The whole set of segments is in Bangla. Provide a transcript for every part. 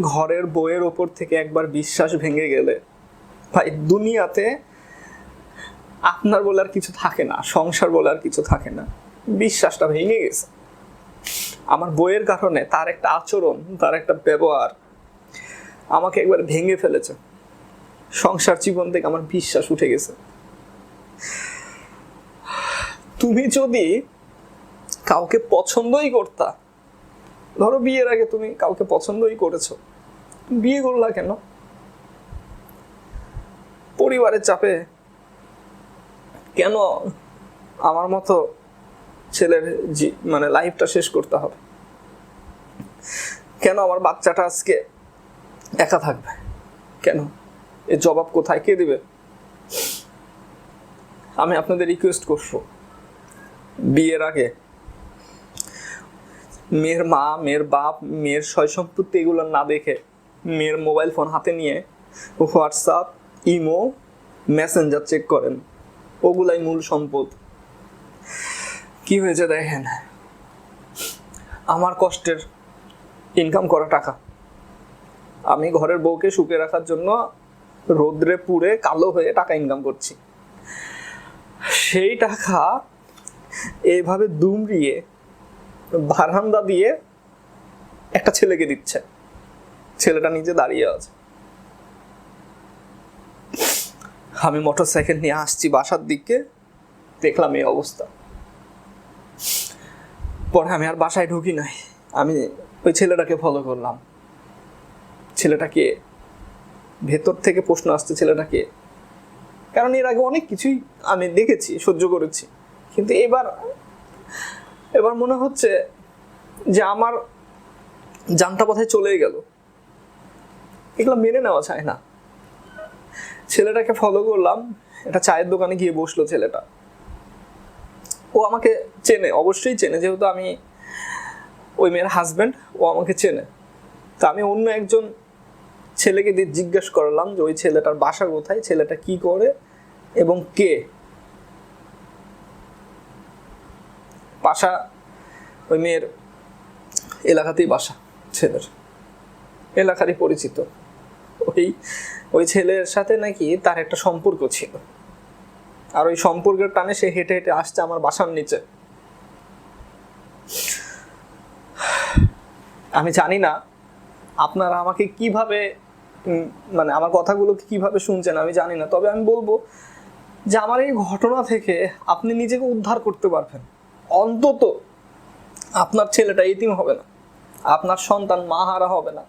ঘরের বইয়ের ওপর থেকে একবার বিশ্বাস ভেঙে গেলে, ভাই, দুনিয়াতে আপনার বলে আর কিছু থাকে না, সংসার বলে আর কিছু থাকে না। বিশ্বাসটা ভেঙে গেছে। আমার বইয়ের কারণে তার একটা আচরণ, তার একটা ব্যবহার আমাকে একবার ভেঙে ফেলেছে। সংসার জীবন থেকে আমার বিশ্বাস উঠে গেছে। তুমি যদি কাউকে পছন্দই করতা ধরো বিয়ের আগে তুমি কাউকে পছন্দই করেছ। বিয়ে করলা কেন? পরিবারের চাপে কেন আমার মতো ছেলের মানে লাইফটা শেষ করতে হবে? কেন আমার বাচ্চাটা আজকে একা থাকবে? কেন? এর জবাব কোথায়? কে দিবে? আমি আপনাদের রিকোয়েস্ট করব। বিয়ের আগে মেয়ের মা, মেয়ের বাপ, মেয়ের সয় সম্পত্তি এগুলো না দেখে মেয়ের মোবাইল ফোন হাতে নিয়ে হোয়াটসঅ্যাপ, ইমো, মেসেঞ্জার চেক করেন। ওগুলাই মূল সম্পদ। কি হয়েছে দেখেন? আমার কষ্টের ইনকাম করা টাকা। আমি ঘরের বউকে সুখে রাখার জন্য রোদ্রে পুড়ে কালো হয়ে টাকা ইনকাম করছি। সেই টাকা এইভাবে দুমড়িয়ে বারান্দা দিয়ে একটা ছেলেকে দিচ্ছে। ছেলেটা নিজে দাঁড়িয়ে আছে। আমি মোটর সাইকেল নিয়ে আসছি বাসার দিকে, দেখলাম এই অবস্থা। পরে আমি আর বাসায় ঢুকি নাই। আমি ওই ছেলেটাকে ফলো করলাম। ছেলেটাকে ভেতর থেকে প্রশ্ন আসছে ছেলেটাকে। কারণ এর আগে অনেক কিছুই আমি দেখেছি, সহ্য করেছি। কিন্তু এবার এবার মনে হচ্ছে যে আমার জানটা পথে চলেই গেল। এগুলো মেনে নেওয়া যায় না। ছেলেটাকে ফলো করলাম, একটা চায়ের দোকানে গিয়ে বসল ছেলেটা। ও আমাকে চেনে, অবশ্যই চেনে, যেহেতু আমি ওই মেয়ের হাজব্যান্ড ও আমাকে চেনে। তা আমি অন্য একজন ছেলেকে দিয়ে জিজ্ঞেস করলাম যে ওই ছেলেটার বাসা কোথায়, ছেলেটা কি করে এবং কে? বাসা, ওই মেয়ের এলাকাতেই বাসা, ছেলের। এলাকারই পরিচিত। ওই ওই ছেলের সাথে নাকি তার একটা সম্পর্ক ছিল। আর ওই সম্পর্কের টানে সে হেঁটে হেঁটে আসছে আমার বাসার নিচে। আমি জানি না আপনারা আমাকে কীভাবে মানে আমার কথাগুলো কীভাবে শুনছেন আমি জানি না। তবে আমি বলব যে আমার এই ঘটনা থেকে আপনি নিজেকে উদ্ধার করতে পারবেন। অন্তত আপনার ছেলেটা এতিম হবে না। আপনার সন্তান মাহারা হবে না।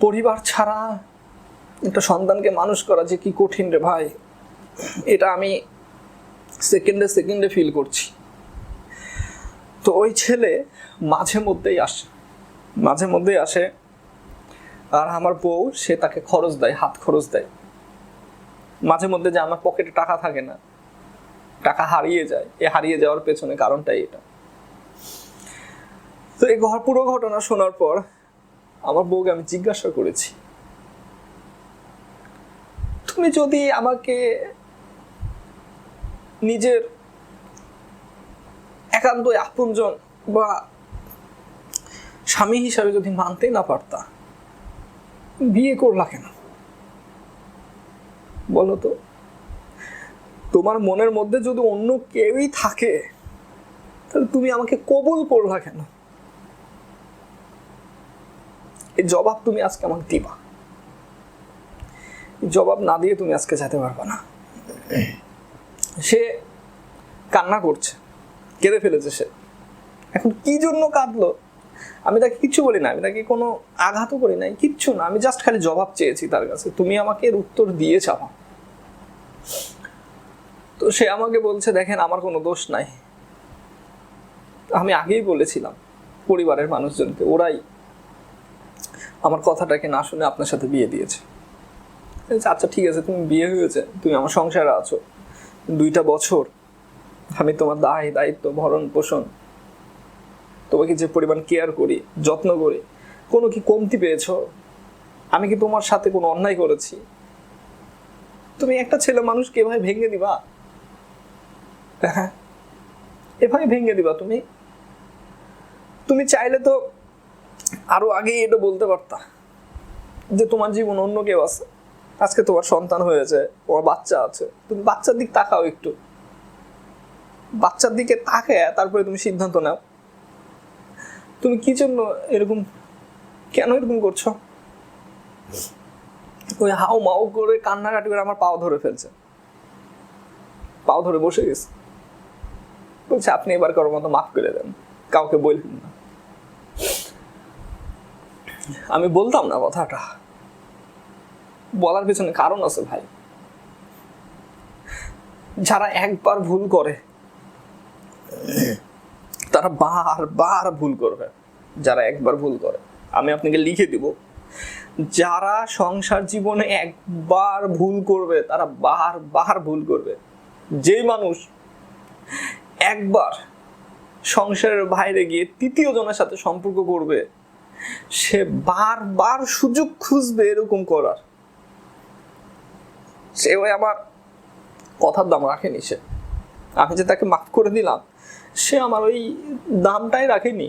পরিবার ছাড়া একটা সন্তানকে মানুষ করা যে কি কঠিন রে ভাই। এটা আমি সেকেন্ডে সেকেন্ডে ফিল করছি। তো ওই ছেলে মাঝে মধ্যেই আসে। মাঝে মধ্যেই আসে আর আমার বউ, সে তাকে খরচ দেয়, হাত খরচ দেয়। মাঝে মধ্যে যে আমার পকেটে টাকা থাকে না টাকা হারিয়ে যায়। এ হারিয়ে যাওয়ার পেছনে কারণটাই এটা। তো এই পুরো ঘটনা শোনার পর আমার বউকে আমি জিজ্ঞাসা করেছি, তুমি যদি আমাকে নিজের একান্ত আপনজন বা স্বামী হিসাবে যদি মানতে না পারতা বিয়ে করলা কেন? বলো তো। তোমার মনের মধ্যে যদি অন্য কেউই থাকে, তাহলে তুমি আমাকে কবুল করলা কেন? এই জবাব তুমি আজকে আমাকে দিবা। জবাব না দিয়ে তুমি আজকে যেতে পারবে না। সে কান্না করছে, কেঁদে ফেলেছে সে। এখন কি জন্য কাঁদলো? আমি তাকে কিচ্ছু বলি না, আমি তাকে কোনো আঘাতও করি নাই, কিচ্ছু না। আমি জাস্ট খালি জবাব চেয়েছি তার কাছে। তুমি আমাকে এর উত্তর দিয়ে চাপা তো সে আমাকে বলছে, দেখেন, আমার কোনো দোষ নাই। আমি আগেই বলেছিলাম পরিবারের মানুষজনকে, ওরাই আমার কথাটাকে না শুনে আপনার সাথে বিয়ে দিয়েছে। আচ্ছা ঠিক আছে, তুমি বিয়ে হয়েছে, তুমি আমার সংসারে আছো, দুইটা বছর আমি তোমার দায়, দায়িত্ব, ভরণ পোষণ, তোমাকে যে পরিমাণ কেয়ার করি, যত্ন করি, কোনো কি কমতি পেয়েছ? আমি কি তোমার সাথে কোনো অন্যায় করেছি? তুমি একটা ছেলে মানুষকে এভাবে ভেঙে দিবা? হ্যাঁ। এভাবে ভেঙে দিবা তুমি। তুমি চাইলে তো আরও আগেই এটা বলতে পারতা যে তোমার জীবন অন্য কেউ আছে। আজকে তোমার সন্তান হয়েছে, তোমার বাচ্চা আছে। তুমি বাচ্চার দিক তাকাও একটু। বাচ্চার দিকে তাকায়, তারপরে তুমি সিদ্ধান্ত নাও। তুমি কি জন্য এরকম, কেন এরকম করছ? ওই হাও মাও করে কান্নাকাটি করে আমার পাও ধরে ফেলছে। পাও ধরে বসে গেছে। বলছে, আপনি এবার করার মতো মাফ করে দেন। কাউকে বলবেন না। আমি বলতাম না কথাটা। বলার পিছনে কারণ আছে ভাই। যারা একবার ভুল করে, তারা বার বার ভুল করবে, যারা একবার ভুল করে। আমি আপনাকে লিখে দিব, যারা সংসার জীবনে একবার ভুল করবে, তারা বার বার ভুল করবে। যে মানুষ একবার সংসারের বাইরে গিয়ে তৃতীয় জনের সাথে সম্পর্ক করবে, সে বারবার সুযোগ খুঁজবে এরকম করার। সে ওই আমার কথার দাম রাখেনি সে। আমি যে তাকে মাফ করে দিলাম, সে আমার ওই দামটাই রাখেনি।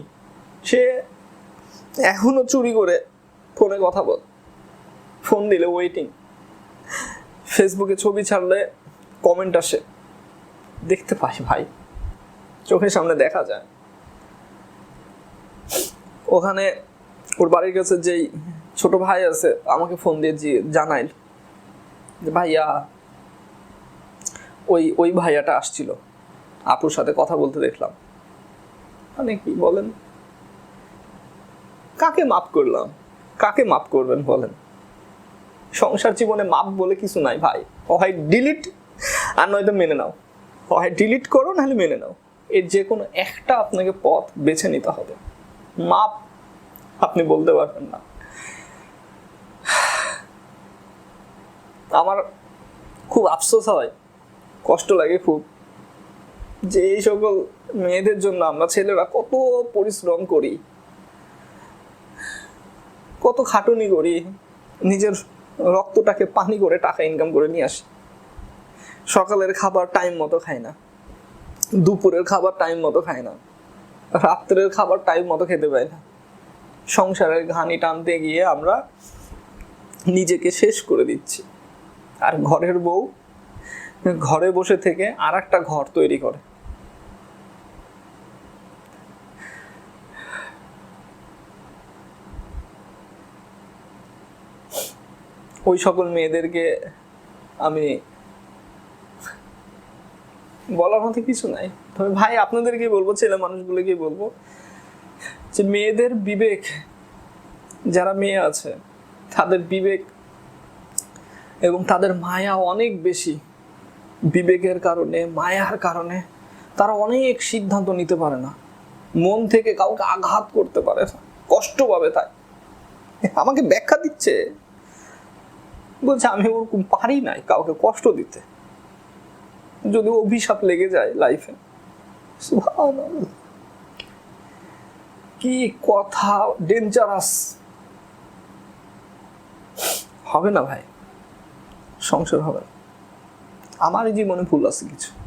সে এখনও চুরি করে ফোনে কথা বল, ফোন দিলে ওয়েটিং ফেসবুকে ছবি ছাড়লে কমেন্ট আসে। দেখতে পাই ভাই। চোখের সামনে দেখা যায়। ওখানে ওর বাড়ির কাছে যেই ছোট ভাই আছে, আমাকে ফোন দিয়ে জানাইল যে, ভাইয়া, ওই ওই ভাইয়াটা আসছিল। আপুর সাথে কথা বলতে দেখলাম। মানে কি বলেন? কাকে মাফ করলাম? কাকে মাফ করবেন বলেন? সংসার জীবনে মাপ বলে কিছু নাই ভাই। হয় ডিলিট আর নয়তো মেনে নাও। হয় ডিলিট করো, নাহলে মেনে নাও। এর যে কোনো একটা আপনাকে পথ বেছে নিতে হবে। মাপ আপনি বলতে পারবেন না। আমার খুব আফসোস হয়, কষ্ট লাগে খুব, যে এই সকল মেয়েদের জন্য আমরা ছেলেরা কত পরিশ্রম করি, কত খাটুনি করি, নিজের রক্তটাকে পানি করে টাকা ইনকাম করে নিয়ে আসি। সকালের খাবার টাইম মতো খাই না। দুপুরের খাবার টাইম মতো খাই না। রাত্রের খাবার টাইম মতো খেতে পাই না। সংসারের ঘানি টানতে গিয়ে আমরা নিজেকে শেষ করে দিচ্ছি। আর ঘরের বউ ঘরে বসে থেকে আর একটা ঘর তৈরি করে। ওই সকল মেয়েদেরকে আমি বলার মতো কিছু নাই। তবে ভাই আপনাদেরকে বলব, ছেলে মানুষগুলোকে বলব যে মেয়েদের বিবেক, যারা মেয়ে আছে, তাদের বিবেক এবং তাদের মায়া অনেক বেশি বিবেকের কারণে, মায়ার কারণে তারা অনেক সিদ্ধান্ত নিতে পারে না। মন থেকে কাউকে আঘাত করতে পারে না। কষ্ট পাবে তাই। আমাকে ব্যাখ্যা দিচ্ছে। বলছে, আমি ওরকম পারি নাই কাউকে কষ্ট দিতে। যদি অভিশাপ লেগে যায় লাইফে কি কথা ডেঞ্জারাস হবে না ভাই। সংসার হবে না। আমারই জীবনে ভুল আছে কিছু।